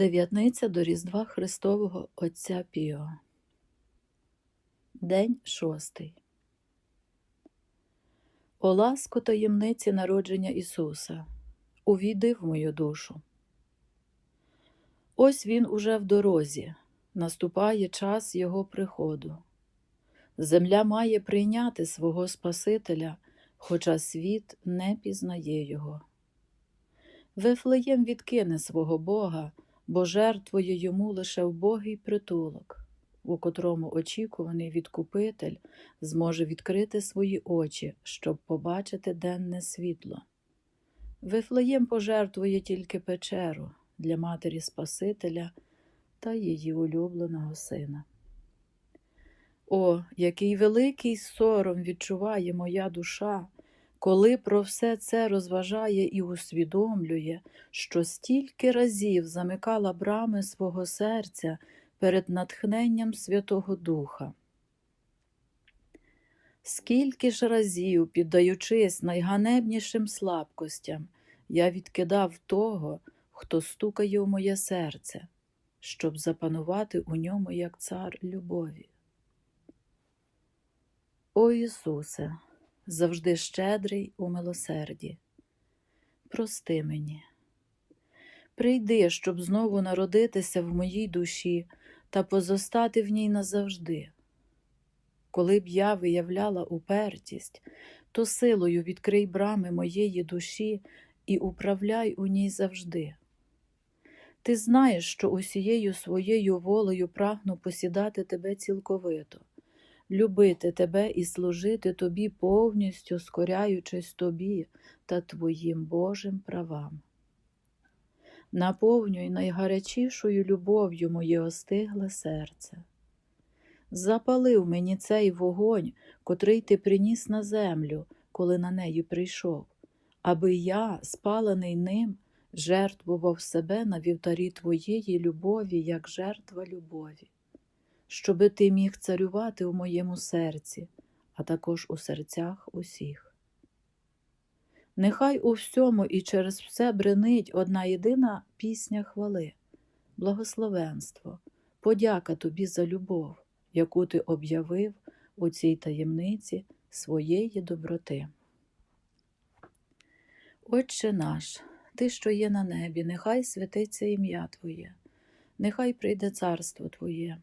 Дев'ятниця до Різдва Христового Отця Піо. День шостий. О ласко таємниці народження Ісуса, увійди в мою душу. Ось Він уже в дорозі, наступає час Його приходу. Земля має прийняти свого Спасителя, хоча світ не пізнає Його. Вифлеєм відкине свого Бога, бо жертвує йому лише вбогий притулок, у котрому очікуваний відкупитель зможе відкрити свої очі, щоб побачити денне світло. Вифлеєм пожертвує тільки печеру для матері Спасителя та її улюбленого сина. О, який великий сором відчуває моя душа, коли про все це розважає і усвідомлює, що стільки разів замикала брами свого серця перед натхненням Святого Духа. Скільки ж разів, піддаючись найганебнішим слабкостям, я відкидав того, хто стукає у моє серце, щоб запанувати у ньому як цар любові. О Ісусе, завжди щедрий у милосерді, прости мені. Прийди, щоб знову народитися в моїй душі та позостати в ній назавжди. Коли б я виявляла упертість, то силою відкрий брами моєї душі і управляй у ній завжди. Ти знаєш, що усією своєю волею прагну посідати тебе цілковито, любити тебе і служити тобі повністю скоряючись тобі та твоїм Божим правам. Наповнюй найгарячішою любов'ю моє остигле серце. Запалив мені цей вогонь, котрий ти приніс на землю, коли на неї прийшов, аби я, спалений ним, жертвував себе на вівтарі твоєї любові, як жертва любові, щоби ти міг царювати у моєму серці, а також у серцях усіх. Нехай у всьому і через все бренить одна єдина пісня хвали, благословенство, подяка тобі за любов, яку ти об'явив у цій таємниці своєї доброти. Отче наш, Ти, що є на небі, нехай святиться ім'я Твоє, нехай прийде царство Твоє,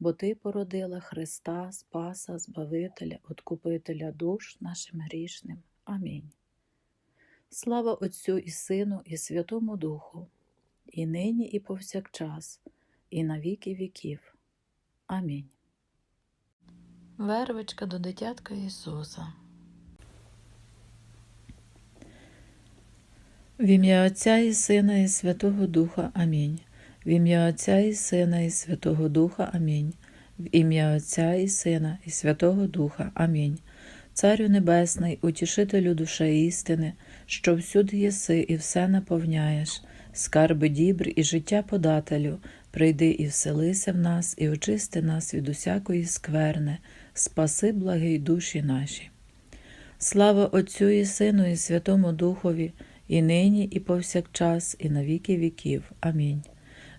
бо Ти породила Христа, Спаса, Збавителя, Откупителя душ нашим грішним. Амінь. Слава Отцю і Сину, і Святому Духу, і нині, і повсякчас, і на віки віків. Амінь. Вервичка до дитятка Ісуса. В ім'я Отця і Сина, і Святого Духа. Амінь. В ім'я Отця і Сина, і Святого Духа. Амінь. В ім'я Отця і Сина, і Святого Духа. Амінь. Царю Небесний, утішителю душе істини, що всюди єси і все наповняєш, скарби дібр і життя подателю, прийди і вселися в нас, і очисти нас від усякої скверни, спаси благий душі наші. Слава Отцю і Сину, і Святому Духові, і нині, і повсякчас, і на віки віків. Амінь.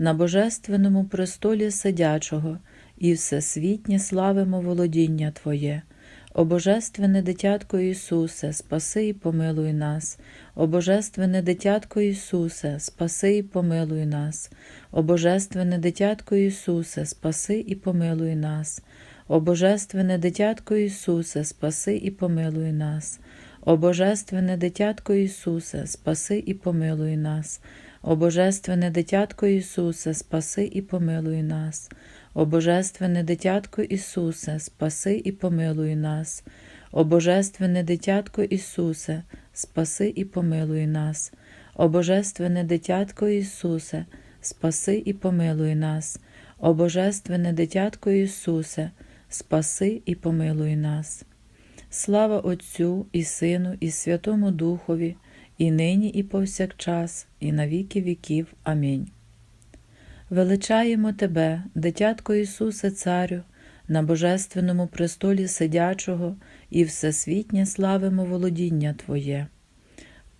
на божественному престолі сидячого, і всесвітнє славимо володіння Твоє. О Божественне дитятко Ісусе, спаси і помилуй нас. О Божественне дитятко Ісусе, спаси і помилуй нас. О Божественне дитятко Ісусе, спаси і помилуй нас. О Божественне дитятко Ісусе, спаси і помилуй нас. О Божественне дитятко Ісусе, спаси і помилуй нас. О Божественне дитятко Ісусе, спаси і помилуй нас. О Божественне дитятко Ісусе, спаси і помилуй нас. О Божественне дитятко Ісусе, спаси і помилуй нас. О Божественне дитятко Ісусе, спаси і помилуй нас. О Божественне дитятко Ісусе, спаси і помилуй нас. Слава Отцю і Сину, і Святому Духові, і нині, і повсякчас, і на віки віків. Амінь. Величаємо Тебе, дитятко Ісусе Царю, на божественному престолі сидячого, і всесвітнє славимо володіння Твоє.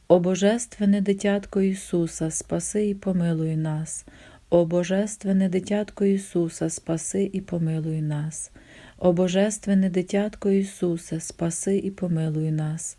О Божественне дитятко Ісуса, спаси і помилуй нас. О Божественне дитятко Ісуса, спаси і помилуй нас. О Божественне дитятко Ісусе, спаси і помилуй нас.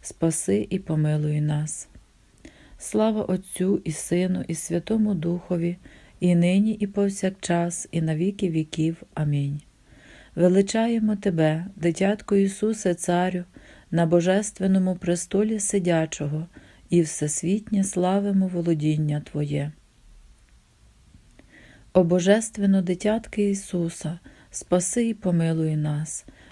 спаси і помилуй нас. Слава Отцю і Сину, і Святому Духові, і нині, і повсякчас, і на віки віків. Амінь. Величаємо Тебе, дитятко Ісусе Царю, на божественному престолі сидячого, і всесвітнє славимо володіння Твоє. О Божественно дитятки Ісуса, спаси і помилуй нас.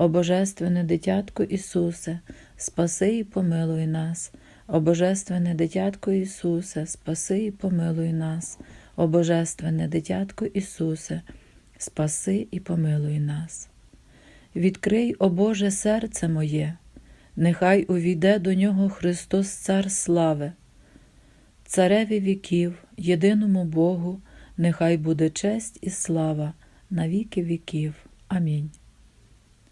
О Божественне дитятко Ісусе, спаси і помилуй нас. О Божественне дитятко Ісусе, спаси і помилуй нас. О Божественне дитятко Ісусе, спаси і помилуй нас. Відкрий, о Боже, серце моє, нехай увійде до нього Христос, Цар слави, Цареві віків, єдиному Богу, нехай буде честь і слава на віки віків. Амінь.